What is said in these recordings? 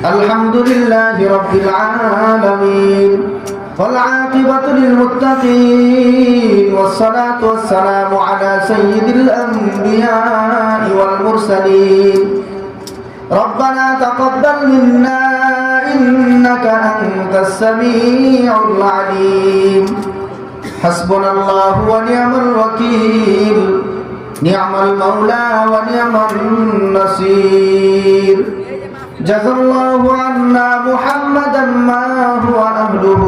الحمد لله رب العالمين والعاقبة للمتقين والصلاة والسلام على سيد الأنبياء والمرسلين ربنا تقبل منا إنك أنت السميع العليم حسبنا الله ونعم الوكيل نعم المولى ونعم النصير جزى الله عنا محمدا ما هو أهله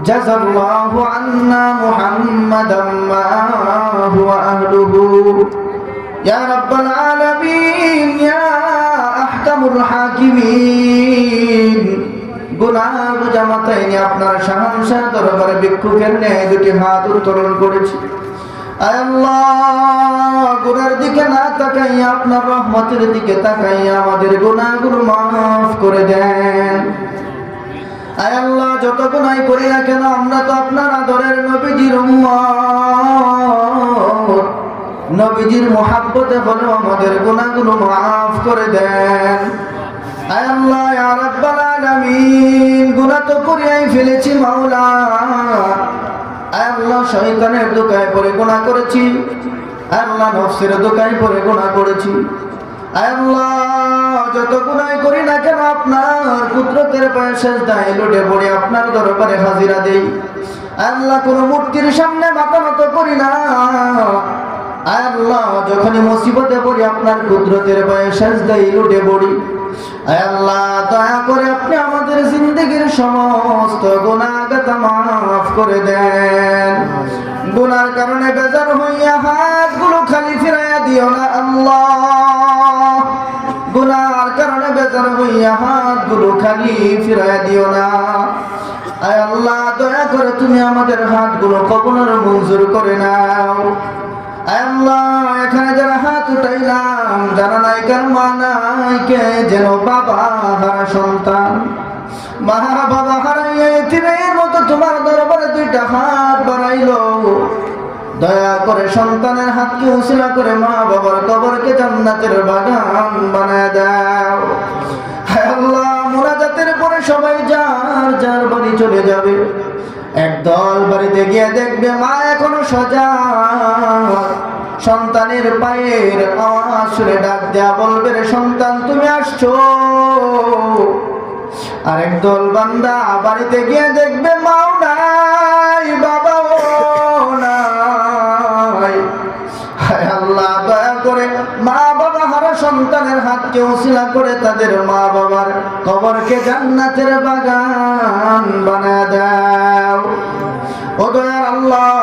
جزى الله عنا محمدا ما هو أهله يا رب العالمين يا أحكم الحاكمين গুনাহ জামাতাইনি আপনার শাহানশাহ দরবারে ভিক্ষুকের ন্যায় দুটি হাত উত্তোলন করেছি আয় আল্লাহ গুনার দিকে না দিকে আমাদের গুনাহগুলো মাফ করে দেন। না আমরা তো আপনার আদরের নবীজির নবীজির আমাদের মাফ করে দেন। আল্লাহ আলামিন, গুনাহ তো করিয়াই ফেলেছি মাওলা। আল্লাহ শয়তানের দোকায় পড়ে গুনাহ করেছি। আল্লাহ নফসের দোকায় পড়ে গুনাহ করেছি। আল্লাহ যত গুনাহ করি না কেন আপনার কুদরতের পায়ে সেজদায় লুটে পড়ে আপনার দরবারে হাজিরা দেই। আল্লাহ কোন মূর্তির সামনে মাথা নত করি না। আল্লাহ যখনই মুসিবতে পড়ি, আপনার কুদরতের পায়ে সেজদায় লুটে পড়ি। আল্লাহ, দয়া করে আপনি আমাদের জিন্দগির সমস্ত গুণাগতা মাফ করে দেন। গুনার কারণে বেজার হইয়া হাতগুলো খালি ফিরাইয়া দিও না আল্লাহ। গুনার কারণে বেজার হইয়া হাতগুলো খালি ফিরাইয়া দিও না। আয় আল্লাহ, দয়া করে তুমি আমাদের হাতগুলো কবনের মঞ্জুর করে নাও। আল্লাহ, এখানে যারা হাত উঠাইলাম, যারা নাই কার মা নাই, কে যেন বাবা হারা সন্তান? মা বাবা হারাইয়া এতিমের মতো তোমার দরবারে দুইটা হাত বাড়াইলো। দয়া করে সন্তানের হাতকে উসিলা করে মা বাবার কবরকে জান্নাতের বাগান বানায় দাও। আল্লাহ, মোনাজাতের পরে সবাই যার যার বাড়ি চলে যাবে। একদল বাড়িতে গিয়ে দেখবে মা এখনও সজা সন্তানের পায়ের আওয়াজ ডাক দেয়া বলবে রে সন্তান, তুমি আসছো। আরেক দল বান্দা বাড়িতে গিয়ে দেখবে মাও নাই, বাবাও নাই। হায় আল্লাহ, দয়া করে মা বাবা হারা সন্তানের হাতকে উসিলা করে তাদের মা বাবার কবরকে জান্নাতের বাগান বানায় দাও ও আল্লাহ।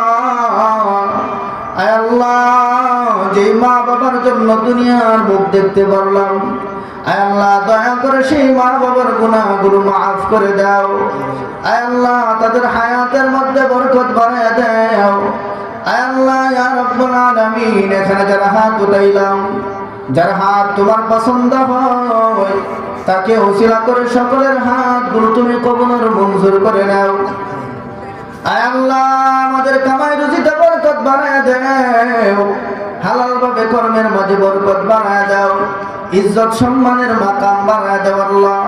আল্লাহ মা বাবার জন্য দুনিয়ার মুখ দেখতে পারলাম আল্লাহ, দয়া করে সেই মা বাবার গুনাহগুলো মাফ করে দাও। আল্লাহ, তাদের হায়াতের মধ্যে বরকত বাড়ায় দাও। আল্লাহ যারা হাত হাত তোমার পছন্দ হয়, তাকে উসিলা করে সকলের হাতগুলো তুমি কবনের মঞ্জুর করে নাও। আয় আমাদের কামাই বানায় হালাল বানায় ইজ্জত সম্মানের বানায় আল্লাহ।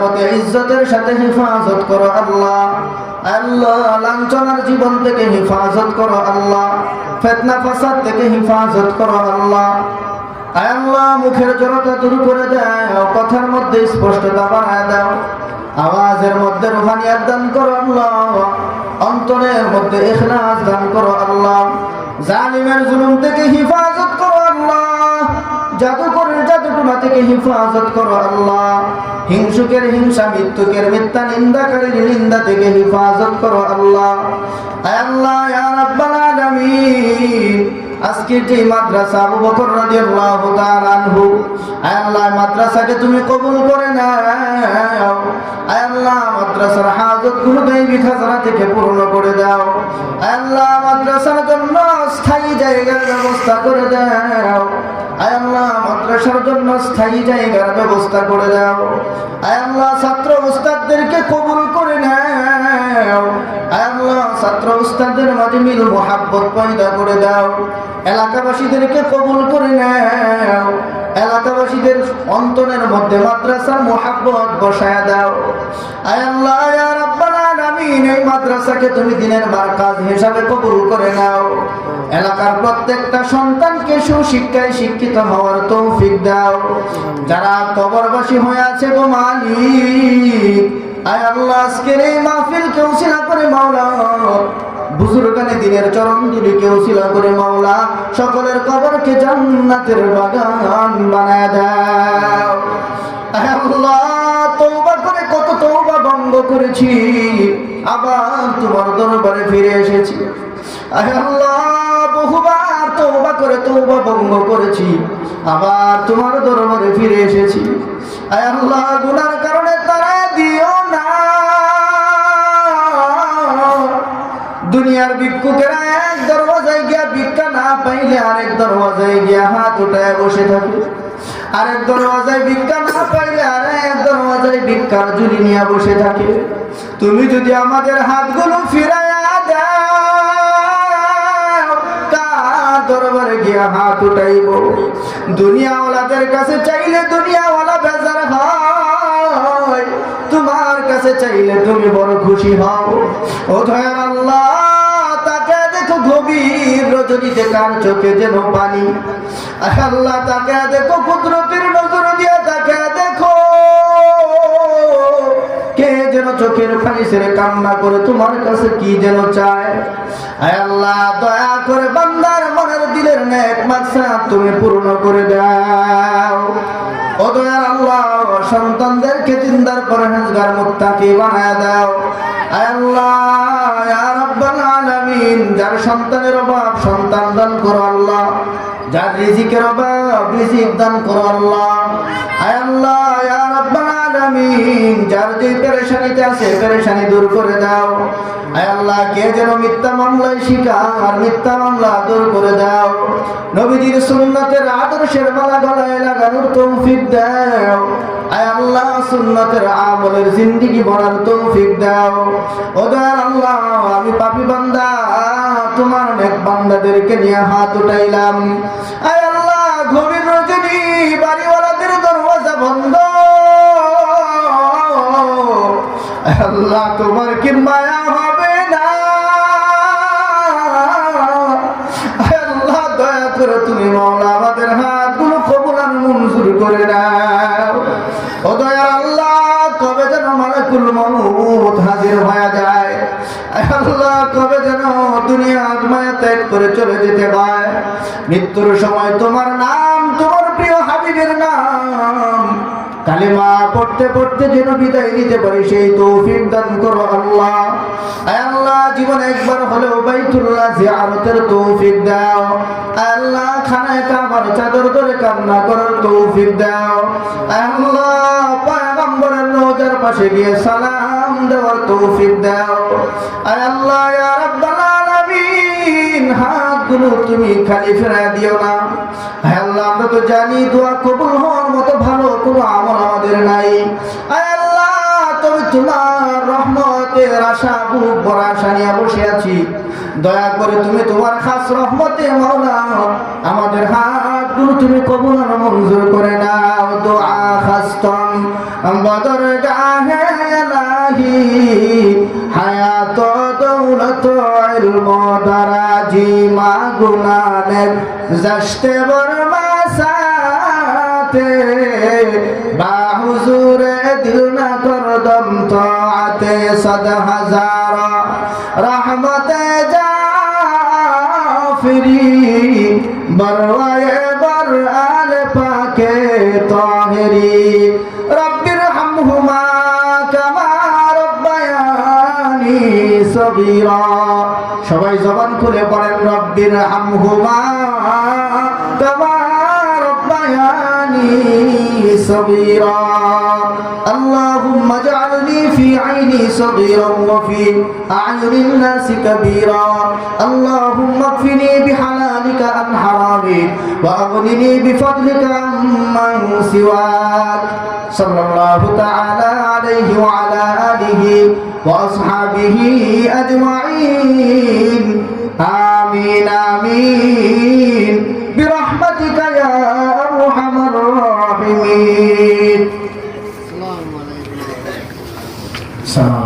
পথে ইজ্জতের সাথে হেফাজত করো আল্লাহ। আল্লাহ জীবন থেকে হেফাজত করো আল্লাহ। ফেতনা ফাসাদ থেকে হেফাজত করো আল্লাহ। আয় আল্লাহ, মুখের জড়তা দূর করে দাও। কথার মধ্যে স্পষ্টতা বাড়ায় দাও। আওয়াজের মধ্যে রুহানিয়াত দান করো আল্লাহ। অন্তরের মধ্যে ইখলাস দান করো আল্লাহ। জালিমের জুলুম থেকে হিফাজত করো আল্লাহ। জাদুকরের জাদুটুনা থেকে হিফাজত করো আল্লাহ। হিংসুকের হিংসা, মৃত্যুকের মিথ্যা, নিন্দাকারীর নিন্দা থেকে হিফাজত করো আল্লাহ। আল্লাহ, ইয়া রাব্বাল আলামিন। আজকের যে মাদ্রাসা, আবু বকর রাদিয়াল্লাহু তাআলা আনহু, আয় আল্লাহ মাদ্রাসাকে তুমি কবুল করে নাও। আয় আল্লাহ, মাদ্রাসার হাজতগুলো গাইবি খাজানা থেকে পূর্ণ করে দাও। আয় আল্লাহ, মাদ্রাসার জন্য স্থায়ী জায়গার ব্যবস্থা করে দাও। আয় আল্লাহ, মাদ্রাসার জন্য স্থায়ী জায়গার ব্যবস্থা করে দাও। আয় আল্লাহ, ছাত্র উস্তাদদেরকে কবুল করে নাও। আয় আল্লাহ, ছাত্র উস্তাদের মাঝে মিল মোহাব্বত পয়দা করে দাও। এলাকাবাসীদেরকে কবুল করে নাও। এলাকাবাসীদের অন্তরের মধ্যে মাদ্রাসার মোহাব্বত বসায় দাও। আয় আল্লাহ, ইয়া রাব্বাল আলামিন, এই মাদ্রাসাকে তুমি দিনের মার্কাজ হিসাবে কবুল করে নাও। এলাকার প্রত্যেকটা সন্তানকে সুশিক্ষায় শিক্ষিত হওয়ার তৌফিক দাও। যারা কবরবাসী হয়ে আছে গো মালিক, আয় আল্লাহ, আজকের এই মাহফিল কেউ সিনা করে মাওলা। দিনের চরণ দুলি কেউ সিলা করে মাওলা, সকলের কবরকে জান্নাতের বাগান বানায় দাও। করে কত ভঙ্গ করেছি, আবার তোমার দরবারে ফিরে এসেছি। আল্লাহ, বহুবার তওবা করে ভঙ্গ করেছি, আবার তোমার দরবারে ফিরে এসেছি। আল্লাহ, গুনার কারণে তারা দুনিয়ার ভিক্ষুকেরা এক দরওয়াজায় গিয়া ভিক্ষা না পাইলে আরেক দরওয়াজায় গিয়া হাত উঠায় বসে থাকে। আরেক দরওয়াজায় ভিক্ষা না পাইলে আরেক দরওয়াজায় ভিক্ষার ঝুলি নিয়ে বসে থাকে। তুমি যদি আমাদের হাতগুলো ফিরাইয়া দাও কার দরবারে গিয়া হাত উঠাইব। দুনিয়াওয়ালাদের কাছে চাইলে দুনিয়াওয়ালা বেজার হয়, তোমার কাছে চাইলে তুমি বড় খুশি হও। ও ধয়ার আল্লাহ গভীর রজনীতে কার চোখে যেন পানি। আল্লাহ, তাকে দেখো, কুদরতির নজর দিয়ে তাকে দেখো। কে যেন চোখের পানি কান্না করে, তোমার কাছে কি যেন চায়? আল্লাহ, দয়া করে বান্দার মনের দিলের মাকসাদ তুমি পূর্ণ করে দাও। ও দয়ার আল্লাহ, সন্তানদেরকে চিন্তার পরহেজগার মুত্তাকি বানায় দাও। আল্লাহ আলামিন। যার সন্তানের অভাব, সন্তান দান করো আল্লাহ। যার রিজিকের অভাব, রিজিক দান করো আল্লাহ। আয় আল্লাহ, ইয়া রাব্বাল আলামিন, যার যে পেরেশানিতে আছে, পেরেশানি দূর করে দাও। আল্লাহ, কে যেন মিথ্যা মামলায় শিকার মিথ্যা মামলা দূর করে দাও। নবীজির সুন্নতের আদর্শের মালা গলায় লাগানোর তৌফিক দাও। আল্লাহ, সুন্নতের আমলের জিন্দিগি তৌফিক দাও। ও আল্লাহ, আমি পাপি বান্দা, তোমার নেক বান্দাদেরকে নিয়ে হাত উঠাইলাম। আয় আল্লাহ, গভীর রজনী বাড়িওয়ালাদের দরওয়াজা বন্ধ। আল্লাহ, তোমার কি করে চলে যেতে হয়। মৃত্যুর সময় তোমার নাম, তোমার প্রিয় হাবিবের নাম। কালিমা পড়তে পড়তে যেন বিদায় নিতে পারি, সেই তৌফিক দান করো আল্লাহ। আল্লাহ, জীবন একবার হলেও বাইতুল্লাহ তৌফিক দাও। আল্লাহ, খানায় চাদর ধরে কান্না করার তৌফিক দাও। আল্লাহ, পয়গম্বরের রোজার পাশে গিয়ে সালাম দেওয়ার তৌফিক দাও। আল্লাহ, ইয়া রাব্বাল হাতগুলো তুমি খালি ফেরায় দিও না। মতো ভালো কোনো আমাদের নাই। আল্লাহ তুমি তোমার আশা আশা নিয়ে বসে আছি। দয়া করে তুমি তোমার খাস রহমতে আমাদের তুমি কবুল মঞ্জুর করে নাও। দোয়া বদর গাহে হায়াত দৌলত ইলম দারাজি, মা গুনানের সাথে। বা তাতে সদ হাজার রহমত জাফরি বরওয়ায়ে বর আল পাকে তাহেরি রব্বির হামহুমা কামা রব্বায়ানি সগীরা সবাই জবান খুলে পড়েন রব্বির হামহুমা কামা রব্বায়ানি صغيرا اللهم اجعلني في عيني صغيرا وفي أعين الناس كبيرا اللهم اكفني بحلالك عن حرامي وأغنني بفضلك عمن سواك صلى الله تعالى عليه وعلى آله وأصحابه أجمعين آمين آمين برحمتك يا أرحم الراحمين আমিন সালাম।